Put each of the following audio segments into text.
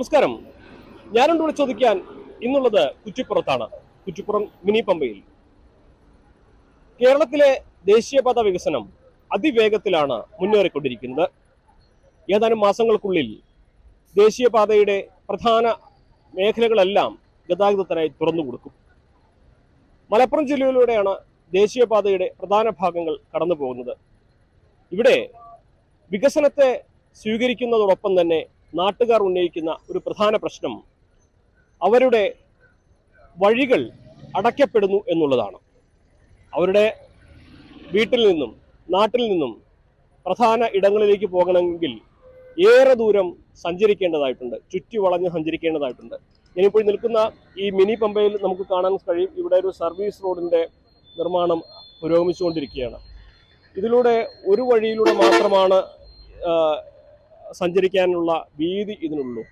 നമസ്കാരം. ഞാനുണ്ട് ഇവിടെ ചോദിക്കാൻ ഇന്നുള്ളത് കുറ്റിപ്പുറത്താണ്. കുറ്റിപ്പുറം മിനി പമ്പയിൽ. കേരളത്തിലെ ദേശീയപാത വികസനം അതിവേഗത്തിലാണ് മുന്നേറിക്കൊണ്ടിരിക്കുന്നത്. ഏതാനും മാസങ്ങൾക്കുള്ളിൽ ദേശീയപാതയുടെ പ്രധാന മേഖലകളെല്ലാം ഗതാഗതത്തിനായി തുറന്നു കൊടുക്കും. മലപ്പുറം ജില്ലയിലൂടെയാണ് ദേശീയപാതയുടെ പ്രധാന ഭാഗങ്ങൾ കടന്നു പോകുന്നത് ഇവിടെ വികസനത്തെ സ്വീകരിക്കുന്നതോടൊപ്പം തന്നെ നാട്ടുകാർ ഉന്നയിക്കുന്ന ഒരു പ്രധാന പ്രശ്നം അവരുടെ വഴികൾ അടയ്ക്കപ്പെടുന്നു എന്നുള്ളതാണ്. അവരുടെ വീട്ടിൽ നിന്നും നാട്ടിൽ നിന്നും പ്രധാന ഇടങ്ങളിലേക്ക് പോകണമെങ്കിൽ ഏറെ ദൂരം സഞ്ചരിക്കേണ്ടതായിട്ടുണ്ട്. ചുറ്റി വളഞ്ഞ് സഞ്ചരിക്കേണ്ടതായിട്ടുണ്ട്. ഞാനിപ്പോൾ നിൽക്കുന്ന ഈ മിനി പമ്പയിൽ നമുക്ക് കാണാൻ കഴിയും. ഇവിടെ ഒരു സർവീസ് റോഡിന്റെ നിർമ്മാണം പുരോഗമിച്ചുകൊണ്ടിരിക്കുകയാണ്. ഇതിലൂടെ ഒരു വഴിയിലൂടെ മാത്രമാണ് സഞ്ചരിക്കാനുള്ള വീതി ഇതിനുള്ളൂ.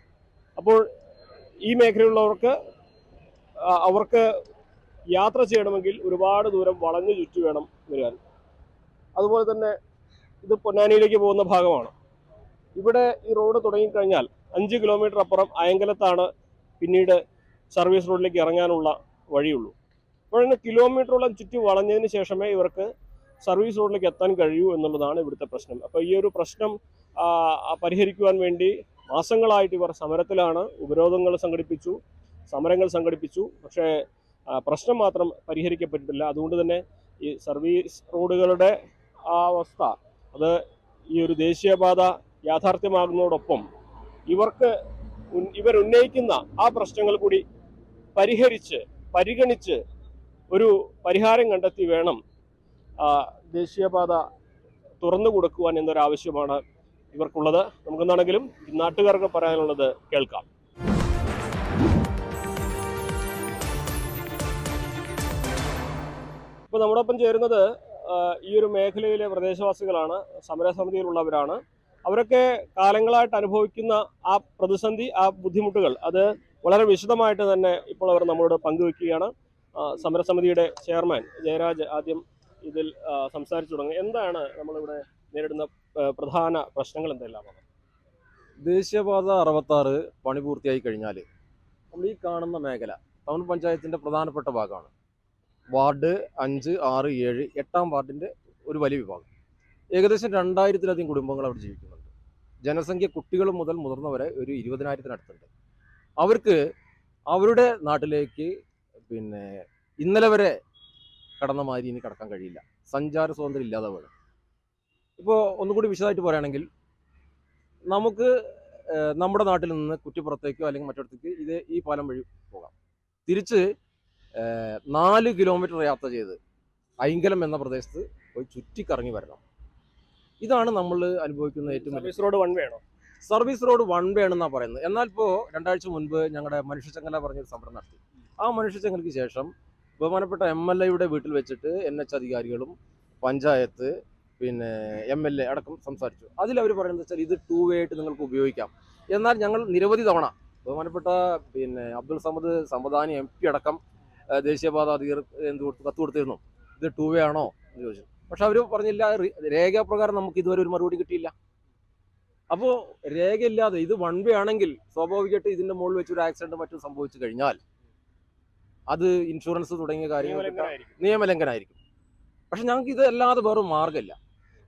അപ്പോൾ ഈ മേഖലയിലുള്ളവർക്ക് അവർക്ക് യാത്ര ചെയ്യണമെങ്കിൽ ഒരുപാട് ദൂരം വളഞ്ഞു ചുറ്റി വേണം വരാൻ. അതുപോലെ തന്നെ ഇത് പൊന്നാനിയിലേക്ക് പോകുന്ന ഭാഗമാണ്. ഇവിടെ ഈ റോഡ് തുടങ്ങിക്കഴിഞ്ഞാൽ അഞ്ച് കിലോമീറ്റർ അപ്പുറം അയങ്കലത്താണ് പിന്നീട് സർവീസ് റോഡിലേക്ക് ഇറങ്ങാനുള്ള വഴിയുള്ളൂ. അപ്പോൾ കിലോമീറ്ററോളം ചുറ്റി വളഞ്ഞതിന് ശേഷമേ ഇവർക്ക് സർവീസ് റോഡിലേക്ക് എത്താൻ കഴിയൂ എന്നുള്ളതാണ് ഇവിടുത്തെ പ്രശ്നം. അപ്പോൾ ഈ ഒരു പ്രശ്നം പരിഹരിക്കുവാൻ വേണ്ടി മാസങ്ങളായിട്ട് ഇവർ സമരത്തിലാണ് ഉപരോധങ്ങൾ സംഘടിപ്പിച്ചു സമരങ്ങൾ സംഘടിപ്പിച്ചു. പക്ഷേ പ്രശ്നം മാത്രം പരിഹരിക്കപ്പെട്ടിട്ടില്ല. അതുകൊണ്ട് തന്നെ ഈ സർവീസ് റോഡുകളുടെ ആ അവസ്ഥ അത് ഈ ഒരു ദേശീയപാത യാഥാർത്ഥ്യമാകുന്നതോടൊപ്പം ഇവർക്ക് ഇവർ ഉന്നയിക്കുന്ന ആ പ്രശ്നങ്ങൾ കൂടി പരിഹരിച്ച് പരിഗണിച്ച് ഒരു പരിഹാരം കണ്ടെത്തി വേണം ദേശീയപാത തുറന്നു കൊടുക്കുവാൻ എന്നൊരാവശ്യമാണ് ഇവർക്കുള്ളത്. നമുക്കെന്നാണെങ്കിലും ഈ നാട്ടുകാർക്ക് പറയാനുള്ളത് കേൾക്കാം. ഇപ്പൊ നമ്മോടൊപ്പം ചേരുന്നത് ഈ ഒരു മേഖലയിലെ പ്രദേശവാസികളാണ്. സമരസമിതിയിലുള്ളവരാണ്. അവരൊക്കെ കാലങ്ങളായിട്ട് അനുഭവിക്കുന്ന ആ പ്രതിസന്ധി ആ ബുദ്ധിമുട്ടുകൾ അത് വളരെ വിശദമായിട്ട് തന്നെ ഇപ്പോൾ അവർ നമ്മളോട് പങ്കുവെക്കുകയാണ്. സമരസമിതിയുടെ ചെയർമാൻ ജയരാജ് ആദ്യം ഇതിൽ സംസാരിച്ചു തുടങ്ങി. എന്താണ് നമ്മളിവിടെ നേരിടുന്ന പ്രധാന പ്രശ്നങ്ങൾ എന്തെല്ലാമാണ് ദേശീയപാത അറുപത്താറ് പണി പൂർത്തിയായി കഴിഞ്ഞാൽ നമ്മൾ ഈ കാണുന്ന മേഖല ടൗൺ പഞ്ചായത്തിന്റെ പ്രധാനപ്പെട്ട ഭാഗമാണ്. വാർഡ് അഞ്ച് ആറ് ഏഴ് എട്ടാം വാർഡിന്റെ ഒരു വലിയ വിഭാഗം. ഏകദേശം രണ്ടായിരത്തിലധികം കുടുംബങ്ങൾ അവിടെ ജീവിക്കുന്നുണ്ട്. ജനസംഖ്യ കുട്ടികൾ മുതൽ മുതിർന്നവരെ ഒരു ഇരുപതിനായിരത്തിനടുത്തുണ്ട്. അവർക്ക് അവരുടെ നാട്ടിലേക്ക് പിന്നെ ഇന്നലെ വരെ കടന്ന മാതിരി ഇനി കടക്കാൻ കഴിയില്ല. സഞ്ചാര സ്വാതന്ത്ര്യം ഇല്ലാതെ വേണം. ഇപ്പോൾ ഒന്നുകൂടി വിശദമായിട്ട് പറയുകയാണെങ്കിൽ നമുക്ക് നമ്മുടെ നാട്ടിൽ നിന്ന് കുറ്റിപ്പുറത്തേക്കോ അല്ലെങ്കിൽ മറ്റിടത്തേക്ക് ഇത് ഈ പാലം വഴി പോകാം. തിരിച്ച് നാല് കിലോമീറ്റർ യാത്ര ചെയ്ത് ഐങ്കലം എന്ന പ്രദേശത്ത് പോയി ചുറ്റിക്കറങ്ങി വരണം. ഇതാണ് നമ്മൾ അനുഭവിക്കുന്ന ഏറ്റവും സർവീസ് റോഡ് വൺ വേ ആണോ? സർവീസ് റോഡ് വൺ വേ ആണെന്നാണ് പറയുന്നത്. എന്നാൽ ഇപ്പോൾ രണ്ടാഴ്ച മുൻപ് ഞങ്ങളുടെ മനുഷ്യചങ്ങല പറഞ്ഞൊരു സമരം നടത്തി. ആ മനുഷ്യചങ്ങലയ്ക്ക് ശേഷം ബഹുമാനപ്പെട്ട എം എൽ എയുടെ വീട്ടിൽ വെച്ചിട്ട് എൻ എച്ച് അധികാരികളും പഞ്ചായത്ത് പിന്നെ എം എൽ എ അടക്കം സംസാരിച്ചു. അതിൽ അവർ പറയുന്നത് വെച്ചാൽ ഇത് ടൂ വേ ആയിട്ട് നിങ്ങൾക്ക് ഉപയോഗിക്കാം. എന്നാൽ ഞങ്ങൾ നിരവധി തവണ ബഹുമാനപ്പെട്ട പിന്നെ അബ്ദുൾ സമദ് സമദാനി എം പി അടക്കം ദേശീയപാത അധികൃതർ എന്ത് കൊടുത്ത്? കത്ത് കൊടുത്തിരുന്നു. ഇത് ടൂ വേ ആണോ എന്ന് ചോദിച്ചു. പക്ഷെ അവർ പറഞ്ഞില്ല രേഖാപ്രകാരം നമുക്ക് ഇതുവരെ ഒരു മറുപടി കിട്ടിയില്ല. അപ്പോൾ രേഖയില്ലാതെ ഇത് വൺ വേ ആണെങ്കിൽ സ്വാഭാവികമായിട്ട് ഇതിന്റെ മുകളിൽ വെച്ച് ഒരു ആക്സിഡന്റ് മറ്റും സംഭവിച്ചു കഴിഞ്ഞാൽ അത് ഇൻഷുറൻസ് തുടങ്ങിയ കാര്യങ്ങൾ നിയമലംഘനമായിരിക്കും. പക്ഷെ ഞങ്ങൾക്ക് ഇതല്ലാതെ അല്ലാതെ വേറെ മാർഗമില്ല.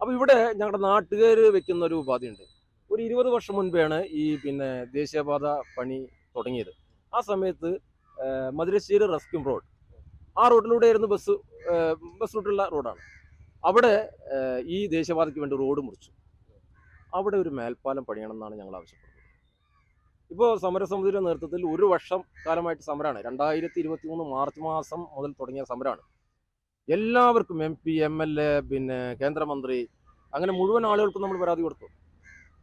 അപ്പോൾ ഇവിടെ ഞങ്ങളുടെ നാട്ടുകാർ വെക്കുന്ന ഒരു ഉപാധിയുണ്ട്. ഒരു ഇരുപത് വർഷം മുൻപെയാണ് ഈ പിന്നെ ദേശീയപാത പണി തുടങ്ങിയത്. ആ സമയത്ത് മധുരശ്ശേരി റെസ്ക്യൂം റോഡ്. ആ റോഡിലൂടെയായിരുന്നു ബസ് ബസ് റൂട്ടുള്ള റോഡാണ്. അവിടെ ഈ ദേശീയപാതയ്ക്ക് വേണ്ടി റോഡ് മുറിച്ചു. അവിടെ ഒരു മേൽപ്പാലം പണിയണമെന്നാണ് ഞങ്ങൾ ആവശ്യപ്പെടുന്നത്. ഇപ്പോൾ സമരസമിതിയുടെ നേതൃത്വത്തിൽ ഒരു വർഷം കാലമായിട്ട് സമരമാണ് രണ്ടായിരത്തി ഇരുപത്തി മൂന്ന് മാർച്ച് മാസം മുതൽ തുടങ്ങിയ സമരമാണ് എല്ലാവർക്കും M P M L A പിന്നെ കേന്ദ്രമന്ത്രി അങ്ങനെ മുഴുവൻ ആളുകൾക്കും നമ്മൾ പരാതി കൊടുത്തു.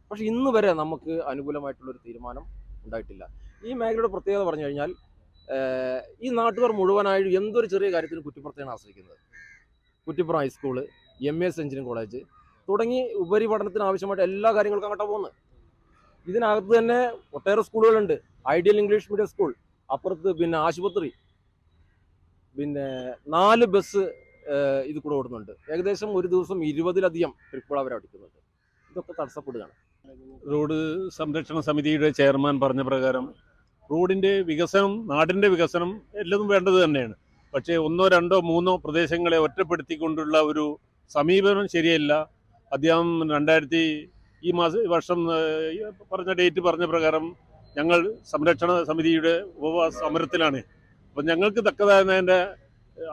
പക്ഷെ ഇന്ന് വരെ നമുക്ക് അനുകൂലമായിട്ടുള്ളൊരു തീരുമാനം ഉണ്ടായിട്ടില്ല. ഈ മേഖലയുടെ പ്രത്യേകത പറഞ്ഞു കഴിഞ്ഞാൽ ഈ നാട്ടുകാർ മുഴുവനായും എന്തൊരു ചെറിയ കാര്യത്തിന് കുറ്റിപ്പുറത്തെയാണ് ആശ്രയിക്കുന്നത്. Kuttippuram high school M S engineering college തുടങ്ങി ഉപരിപഠനത്തിന് ആവശ്യമായിട്ട് എല്ലാ കാര്യങ്ങൾക്കും അങ്ങോട്ടാണ് പോകുന്നത്. ഇതിനകത്ത് തന്നെ ഒട്ടേറെ സ്കൂളുകളുണ്ട്. ഐഡിയൽ ഇംഗ്ലീഷ് മീഡിയം സ്കൂൾ അപ്പുറത്ത് പിന്നെ ആശുപത്രി പിന്നെ നാല് ബസ് ഇത് കൂടെ ഓടുന്നുണ്ട്. ഏകദേശം ഒരു ദിവസം ഇരുപതിലധികം ട്രിപ്പുകൾ അവർ അടിക്കുന്നുണ്ട് ഇതൊക്കെ തടസ്സപ്പെടുകയാണ്. റോഡ് സംരക്ഷണ സമിതിയുടെ ചെയർമാൻ പറഞ്ഞ പ്രകാരം റോഡിന്റെ വികസനം നാടിന്റെ വികസനം എല്ലതും വേണ്ടത് തന്നെയാണ്. പക്ഷേ ഒന്നോ രണ്ടോ മൂന്നോ പ്രദേശങ്ങളെ ഒറ്റപ്പെടുത്തിക്കൊണ്ടുള്ള ഒരു സമീപനം ശരിയല്ല. അദ്ദേഹം രണ്ടായിരത്തി ഈ മാസ വർഷം പറഞ്ഞ ഡേറ്റ് പറഞ്ഞ പ്രകാരം ഞങ്ങൾ സംരക്ഷണ സമിതിയുടെ ഉപവാസ സമരത്തിലാണ് അപ്പം ഞങ്ങൾക്ക് തക്കതായതിന്റെ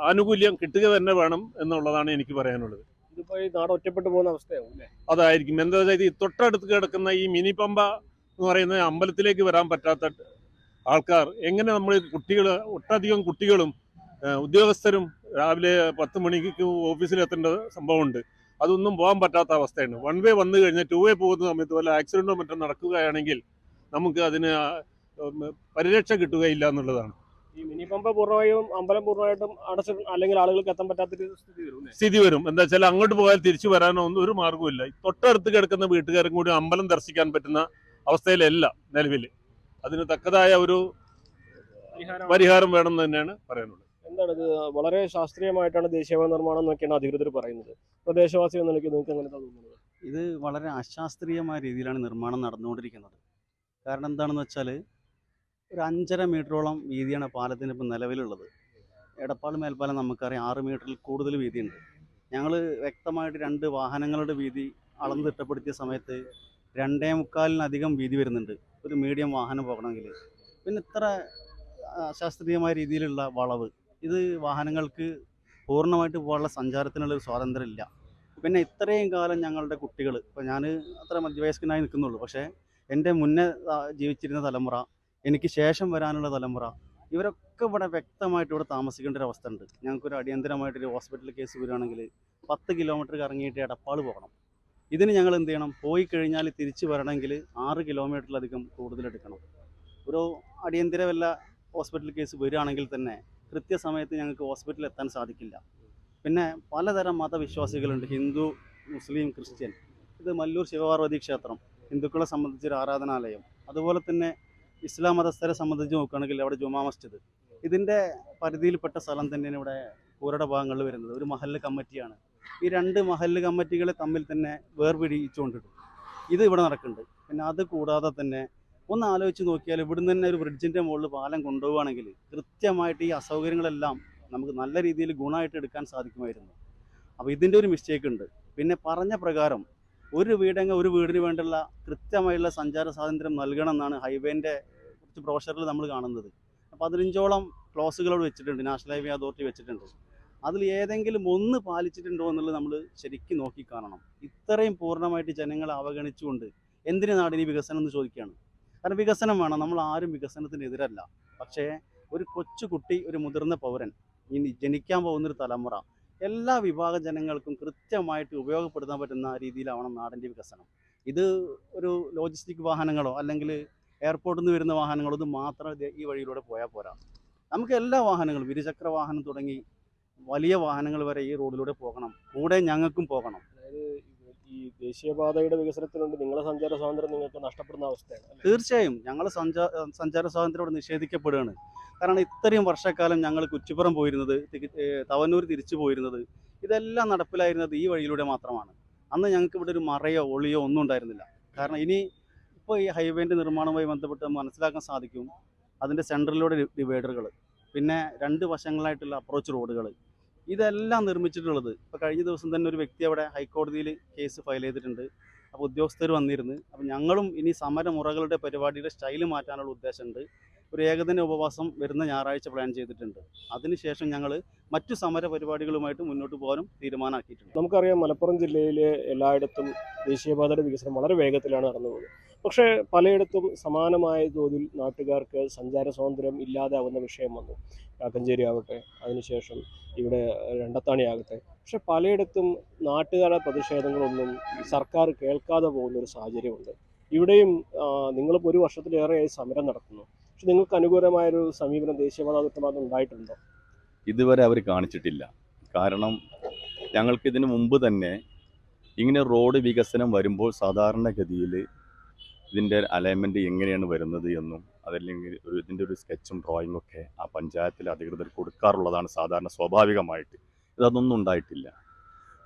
ആനുകൂല്യം കിട്ടുക തന്നെ വേണം എന്നുള്ളതാണ് എനിക്ക് പറയാനുള്ളത്. ഇതിപ്പോ ഈ നാട് ഒറ്റപ്പെട്ടു പോകുന്ന അവസ്ഥയാവും അല്ലേ? അതായിരിക്കും. എന്താ വെച്ചാൽ ഈ തൊട്ടടുത്ത് കിടക്കുന്ന ഈ മിനി പമ്പ എന്ന് പറയുന്ന അമ്പലത്തിലേക്ക് വരാൻ പറ്റാത്ത ആൾക്കാർ എങ്ങനെ നമ്മൾ കുട്ടികൾ ഒട്ടധികം കുട്ടികളും ഉദ്യോഗസ്ഥരും രാവിലെ പത്ത് മണിക്ക് ഓഫീസിലെത്തേണ്ട സംഭവമുണ്ട്. അതൊന്നും പോകാൻ പറ്റാത്ത അവസ്ഥയാണ്. വൺ വേ വന്നു കഴിഞ്ഞാൽ ടു വേ പോകുന്ന സമയത്ത് വല്ല ആക്സിഡന്റോ മറ്റോ നടക്കുകയാണെങ്കിൽ നമുക്ക് അതിന് പരിരക്ഷ കിട്ടുകയില്ല എന്നുള്ളതാണ്. ഈ മിനി പമ്പ പൂർണമായും അമ്പലം പൂർണമായിട്ടും അടച്ച് അല്ലെങ്കിൽ ആളുകൾക്ക് എത്താൻ പറ്റാത്തൊരു സ്ഥിതി വരും അല്ലേ? സ്ഥിതി വരും. എന്താ വെച്ചാൽ അങ്ങോട്ട് പോയാൽ തിരിച്ചു വരാനോ ഒന്നും ഒരു മാർഗമില്ല തൊട്ടടുത്ത് കിടക്കുന്ന വീട്ടുകാരും കൂടി അമ്പലം ദർശിക്കാൻ പറ്റുന്ന അവസ്ഥയിലല്ല നിലവിൽ. അതിന് തക്കതായ ഒരു പരിഹാരം. പരിഹാരം വേണം തന്നെയാണ് പറയാനുള്ളത്. എന്താണ് ഇത്? വളരെ ശാസ്ത്രീയമായിട്ടാണ് ദേശീയ നിർമ്മാണം എന്നൊക്കെയാണ് അധികൃതർ പറയുന്നത്. പ്രദേശവാസി എന്ന നിലയ്ക്ക് നിങ്ങൾക്ക് എങ്ങനെ തോന്നുന്നത്? ഇത് വളരെ അശാസ്ത്രീയമായ രീതിയിലാണ് നിർമ്മാണം നടന്നുകൊണ്ടിരിക്കുന്നത്. കാരണം എന്താണെന്ന് വെച്ചാൽ ഒരു അഞ്ചര മീറ്ററോളം വീതിയാണ് പാലത്തിന് ഇപ്പം നിലവിലുള്ളത്. എടപ്പാട് മേൽപ്പാലം നമുക്കറിയാം ആറ് മീറ്ററിൽ കൂടുതൽ വീതിയുണ്ട്. ഞങ്ങൾ വ്യക്തമായിട്ട് രണ്ട് വാഹനങ്ങളുടെ വീതി അളന്ന് തിട്ടപ്പെടുത്തിയ സമയത്ത് രണ്ടേ മുക്കാലിനധികം വീതി വരുന്നുണ്ട്. ഒരു മീഡിയം വാഹനം പോകണമെങ്കിൽ. പിന്നെ ഇത്ര ശാസ്ത്രീയമായ രീതിയിലുള്ള വളവ്. ഇത് വാഹനങ്ങൾക്ക് പൂർണമായിട്ട് പോകാനുള്ള സഞ്ചാരത്തിനുള്ള ഒരു സ്വാതന്ത്ര്യം ഇല്ല പിന്നെ ഇത്രയും കാലം ഞങ്ങളുടെ കുട്ടികൾ ഇപ്പോൾ ഞാൻ അത്ര മധ്യവയസ്കനായി നിൽക്കുന്നുള്ളൂ. പക്ഷേ എന്റെ മുന്നേ ജീവിച്ചിരുന്ന തലമുറ എനിക്ക് ശേഷം വരാനുള്ള തലമുറ. ഇവരൊക്കെ ഇവിടെ വ്യക്തമായിട്ട് ഇവിടെ താമസിക്കേണ്ട ഒരു അവസ്ഥ ഉണ്ട് ഞങ്ങൾക്കൊരു അടിയന്തരമായിട്ടൊരു ഹോസ്പിറ്റൽ കേസ് വരികയാണെങ്കിൽ പത്ത് കിലോമീറ്റർ കറങ്ങിയിട്ട് എടപ്പാൾ പോകണം. ഇതിന് ഞങ്ങൾ എന്ത് ചെയ്യണം? പോയി കഴിഞ്ഞാൽ തിരിച്ച് വരണമെങ്കിൽ ആറ് കിലോമീറ്ററിലധികം കൂടുതലെടുക്കണം ഒരു അടിയന്തര വല്ല ഹോസ്പിറ്റൽ കേസ് വരികയാണെങ്കിൽ തന്നെ കൃത്യസമയത്ത് ഞങ്ങൾക്ക് ഹോസ്പിറ്റലിൽ എത്താൻ സാധിക്കില്ല. പിന്നെ പലതരം മതവിശ്വാസികളുണ്ട്. Hindu Muslim Christian. ഇത് മല്ലൂർ ശിവപാർവതി ക്ഷേത്രം. ഹിന്ദുക്കളെ സംബന്ധിച്ചൊരു ആരാധനാലയം. അതുപോലെ തന്നെ ഇസ്ലാം മതസ്ഥരെ സംബന്ധിച്ച് നോക്കുകയാണെങ്കിൽ അവിടെ ജുമാ മസ്ജിദ്. ഇതിന്റെ പരിധിയിൽപ്പെട്ട സ്ഥലം തന്നെയാണ് ഇവിടെ പൂരയുടെ ഭാഗങ്ങളിൽ വരുന്നത്. ഒരു മഹല്ല് കമ്മിറ്റിയാണ്. ഈ രണ്ട് മഹല്ല് കമ്മിറ്റികളെ തമ്മിൽ തന്നെ വേർപിടിച്ചുകൊണ്ടിട്ടു ഇത് ഇവിടെ നടക്കുന്നുണ്ട്. പിന്നെ അത് കൂടാതെ തന്നെ ഒന്ന് ആലോചിച്ച് നോക്കിയാൽ ഇവിടുന്ന് തന്നെ ഒരു ബ്രിഡ്ജിന്റെ മുകളിൽ പാലം കൊണ്ടുപോവുകയാണെങ്കിൽ കൃത്യമായിട്ട് ഈ അസൗകര്യങ്ങളെല്ലാം നമുക്ക് നല്ല രീതിയിൽ ഗുണമായിട്ട് എടുക്കാൻ സാധിക്കുമായിരുന്നു. അപ്പോൾ ഇതിന്റെ ഒരു മിസ്റ്റേക്ക് ഉണ്ട്. പിന്നെ പറഞ്ഞ പ്രകാരം ഒരു വീടെങ്കിൽ ഒരു വീടിന് വേണ്ടിയുള്ള കൃത്യമായുള്ള സഞ്ചാര സ്വാതന്ത്ര്യം നൽകണം എന്നാണ് ഹൈവേന്റെ കുറച്ച് ബ്രോഷറിൽ നമ്മൾ കാണുന്നത്. പതിനഞ്ചോളം ക്ലോസുകളോട് വെച്ചിട്ടുണ്ട് നാഷണൽ ഹൈവേ അതോറിറ്റി വെച്ചിട്ടുണ്ട്. അതിൽ ഏതെങ്കിലും ഒന്ന് പാലിച്ചിട്ടുണ്ടോ എന്നുള്ളത് നമ്മൾ ശരിക്കും നോക്കി കാണണം. ഇത്രയും പൂർണമായിട്ട് ജനങ്ങളെ അവഗണിച്ചുകൊണ്ട് എന്തിനു നാടിന് വികസനം എന്ന് ചോദിക്കുകയാണ്. കാരണം വികസനം വേണം നമ്മൾ ആരും വികസനത്തിന് എതിരല്ല പക്ഷേ ഒരു കൊച്ചു കുട്ടി ഒരു മുതിർന്ന പൗരൻ ഇനി ജനിക്കാൻ പോകുന്നൊരു തലമുറ എല്ലാ വിഭാഗ ജനങ്ങൾക്കും കൃത്യമായിട്ട് ഉപയോഗപ്പെടുത്താൻ പറ്റുന്ന രീതിയിലാവണം നാടിന്റെ വികസനം. ഇത് ഒരു ലോജിസ്റ്റിക് വാഹനങ്ങളോ അല്ലെങ്കിൽ എയർപോർട്ടിൽ നിന്ന് വരുന്ന വാഹനങ്ങൾ ഇത് മാത്രം ഈ വഴിയിലൂടെ പോയാൽ പോരാ. നമുക്ക് എല്ലാ വാഹനങ്ങളും ഇരുചക്ര വാഹനം തുടങ്ങി വലിയ വാഹനങ്ങൾ വരെ ഈ റോഡിലൂടെ പോകണം. കൂടെ ഞങ്ങൾക്കും പോകണം. അതായത് ഈ ദേശീയപാതയുടെ വികസനത്തിന് വേണ്ടി നിങ്ങളെ സഞ്ചാര സ്വാതന്ത്ര്യം നിങ്ങൾക്ക് നഷ്ടപ്പെടുന്ന അവസ്ഥയാണ് തീർച്ചയായും. ഞങ്ങൾ സഞ്ചാര സഞ്ചാര സ്വാതന്ത്ര്യം ഇവിടെ നിഷേധിക്കപ്പെടുകയാണ്. കാരണം ഇത്രയും വർഷക്കാലം ഞങ്ങൾ കുച്ചിപ്പുറം പോയിരുന്നത് തവന്നൂർ തിരിച്ചു പോയിരുന്നത് ഇതെല്ലാം നടപ്പിലായിരുന്നത് ഈ വഴിയിലൂടെ മാത്രമാണ്. അന്ന് ഞങ്ങൾക്ക് ഇവിടെ ഒരു മറയോ ഒളിയോ ഒന്നും ഉണ്ടായിരുന്നില്ല. കാരണം ഇനി ഇപ്പോൾ ഈ ഹൈവേന്റെ നിർമ്മാണവുമായി ബന്ധപ്പെട്ട് മനസ്സിലാക്കാൻ സാധിക്കും. അതിന്റെ സെൻട്രലിലൂടെ ഡിവൈഡറുകൾ പിന്നെ രണ്ട് വശങ്ങളായിട്ടുള്ള അപ്രോച്ച് റോഡുകൾ. ഇതെല്ലാം നിർമ്മിച്ചിട്ടുള്ളത് ഇപ്പോൾ കഴിഞ്ഞ ദിവസം തന്നെ ഒരു വ്യക്തി അവിടെ ഹൈക്കോടതിയിൽ കേസ് ഫയൽ ചെയ്തിട്ടുണ്ട്. അപ്പോൾ ഉദ്യോഗസ്ഥർ വന്നിരുന്നു അപ്പോൾ ഞങ്ങളും ഇനി സമരമുറകളുടെ പരിപാടിയുടെ സ്റ്റൈൽ മാറ്റാനുള്ള ഉദ്ദേശമുണ്ട്. ഒരു ഏകദിന ഉപവാസം വരുന്ന ഞായറാഴ്ച പ്ലാൻ ചെയ്തിട്ടുണ്ട്. അതിനുശേഷം ഞങ്ങൾ മറ്റു സമര പരിപാടികളുമായിട്ട് മുന്നോട്ട് പോകാനും തീരുമാനമാക്കിയിട്ടുണ്ട്. നമുക്കറിയാം മലപ്പുറം ജില്ലയിലെ എല്ലായിടത്തും ദേശീയപാതയുടെ വികസനം വളരെ വേഗത്തിലാണ് നടന്നുപോകുന്നത്. പക്ഷേ പലയിടത്തും സമാനമായ തോതിൽ നാട്ടുകാർക്ക് സഞ്ചാര സ്വാതന്ത്ര്യം ഇല്ലാതാവുന്ന വിഷയം വന്നു. കാക്കഞ്ചേരി ആവട്ടെ അതിനുശേഷം ഇവിടെ രണ്ടത്താണി ആകട്ടെ. പക്ഷെ പലയിടത്തും നാട്ടുകാരുടെ പ്രതിഷേധങ്ങളൊന്നും സർക്കാർ കേൾക്കാതെ പോകുന്ന ഒരു സാഹചര്യമുണ്ട്. ഇവിടെയും നിങ്ങളിപ്പോൾ ഒരു വർഷത്തിലേറെയായി സമരം നടത്തുന്നു പക്ഷെ നിങ്ങൾക്ക് അനുകൂലമായൊരു സമീപനം ദേശീയപാത അതോറിറ്റി ഉണ്ടായിട്ടുണ്ടോ? ഇതുവരെ അവർ കാണിച്ചിട്ടില്ല. കാരണം ഞങ്ങൾക്ക് ഇതിനു മുമ്പ് തന്നെ ഇങ്ങനെ റോഡ് വികസനം വരുമ്പോൾ സാധാരണഗതിയിൽ ഇതിന്റെ അലൈൻമെന്റ് എങ്ങനെയാണ് വരുന്നത് എന്നും അതല്ലെങ്കിൽ ഒരു ഇതിന്റെ ഒരു സ്കെച്ചും ഡ്രോയിങ്ങും ഒക്കെ ആ പഞ്ചായത്തിലെ അധികൃതർ കൊടുക്കാറുള്ളതാണ് സാധാരണ സ്വാഭാവികമായിട്ട്. ഇതൊന്നും ഉണ്ടായിട്ടില്ല.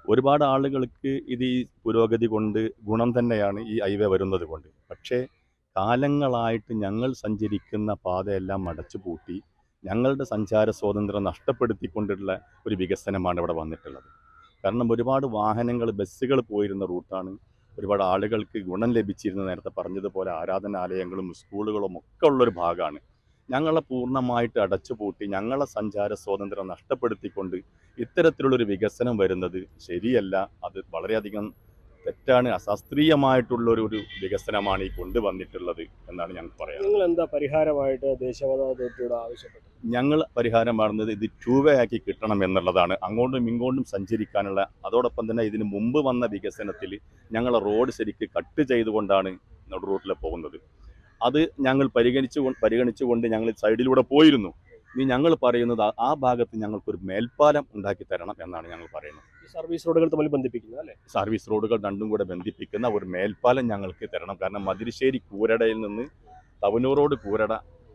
ഒരുപാട് ആളുകൾക്ക് ഇത് ഈ പുരോഗതി കൊണ്ട് ഗുണം തന്നെയാണ് ഈ ഹൈവേ വരുന്നത് കൊണ്ട്. പക്ഷേ കാലങ്ങളായിട്ട് ഞങ്ങൾ സഞ്ചരിക്കുന്ന പാതയെല്ലാം അടച്ചു പൂട്ടി ഞങ്ങളുടെ സഞ്ചാര സ്വാതന്ത്ര്യം നഷ്ടപ്പെടുത്തിക്കൊണ്ടുള്ള ഒരു വികസനമാണ് ഇവിടെ വന്നിട്ടുള്ളത്. കാരണം ഒരുപാട് വാഹനങ്ങൾ ബസ്സുകൾ പോയിരുന്ന റൂട്ടാണ് ഒരുപാട് ആളുകൾക്ക് ഗുണം ലഭിച്ചിരുന്ന നേരത്തെ പറഞ്ഞതുപോലെ ആരാധനാലയങ്ങളും സ്കൂളുകളും ഒക്കെ ഉള്ളൊരു ഭാഗമാണ്. ഞങ്ങളെ പൂർണമായിട്ട് അടച്ചുപൂട്ടി ഞങ്ങളെ സഞ്ചാര സ്വാതന്ത്ര്യം നഷ്ടപ്പെടുത്തിക്കൊണ്ട് ഇത്തരത്തിലുള്ളൊരു വികസനം വരുന്നത് ശരിയല്ല. അത് വളരെയധികം തെറ്റാണ് അശാസ്ത്രീയമായിട്ടുള്ള ഒരു ഒരു വികസനമാണ് ഈ കൊണ്ടുവന്നിട്ടുള്ളത് എന്നാണ് ഞങ്ങൾ പറയുന്നത് നിങ്ങൾ എന്താ പരിഹാരമായിട്ട് ദേശീയപാത അതോറിറ്റിയോട് ആവശ്യപ്പെട്ടത്? ഞങ്ങൾ പരിഹാരം കാണുന്നത് ഇത് ടൂ വേ ആക്കി കിട്ടണം എന്നുള്ളതാണ്. അങ്ങോട്ടും ഇങ്ങോട്ടും സഞ്ചരിക്കാനുള്ള അതോടൊപ്പം തന്നെ ഇതിന് മുമ്പ് വന്ന വികസനത്തിൽ ഞങ്ങൾ റോഡ് ശരിക്ക് കട്ട് ചെയ്തുകൊണ്ടാണ് നടു റൂട്ടിൽ പോകുന്നത്. അത് ഞങ്ങൾ പരിഗണിച്ചു കൊണ്ട് പരിഗണിച്ചുകൊണ്ട് ഞങ്ങൾ സൈഡിലൂടെ പോയിരുന്നു. ഇനി ഞങ്ങൾ പറയുന്നത് ആ- ഭാഗത്ത് ഞങ്ങൾക്കൊരു മേൽപ്പാലം ഉണ്ടാക്കി തരണം എന്നാണ് ഞങ്ങൾ പറയുന്നത്. സർവീസ് റോഡുകൾ തമ്മിൽ ബന്ധിപ്പിക്കുന്നത് അല്ലേ? സർവീസ് റോഡുകൾ രണ്ടും കൂടെ ബന്ധിപ്പിക്കുന്ന ഒരു മേൽപ്പാലം ഞങ്ങൾക്ക് തരണം. കാരണം മതിരിശ്ശേരി കൂരടയിൽ നിന്ന് തവനൂർ റോഡ് കൂരട